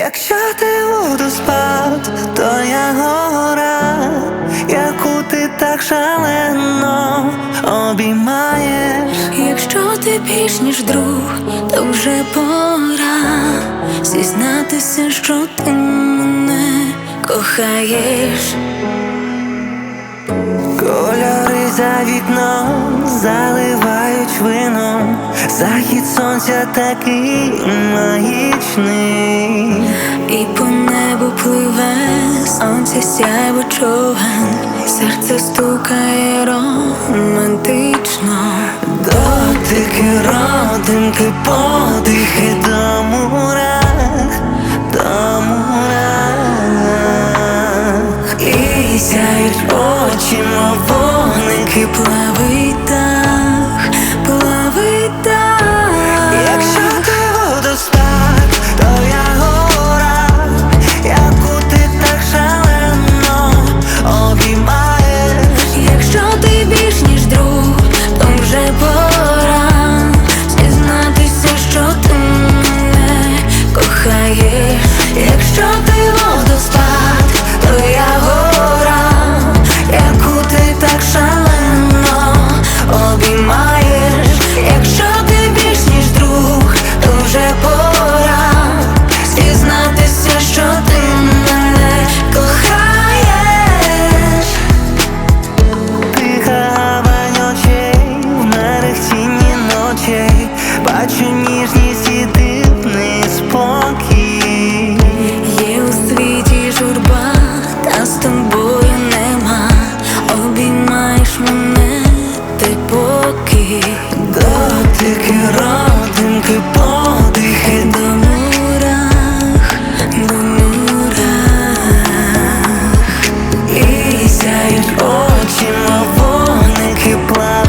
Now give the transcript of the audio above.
Якщо ти водоспад, то я гора, яку ти так шалено обіймаєш. Якщо ти більш ніж друг, то вже пора зізнатися, що ти мене кохаєш. Кольори за вікном заливають вином, захід сонця такий магічний і по небу пливе, сонце сяє човен, серце стукає романтично, дотики, родинки, подихи до мурах, до І сяють очі, мов вогники. keep running.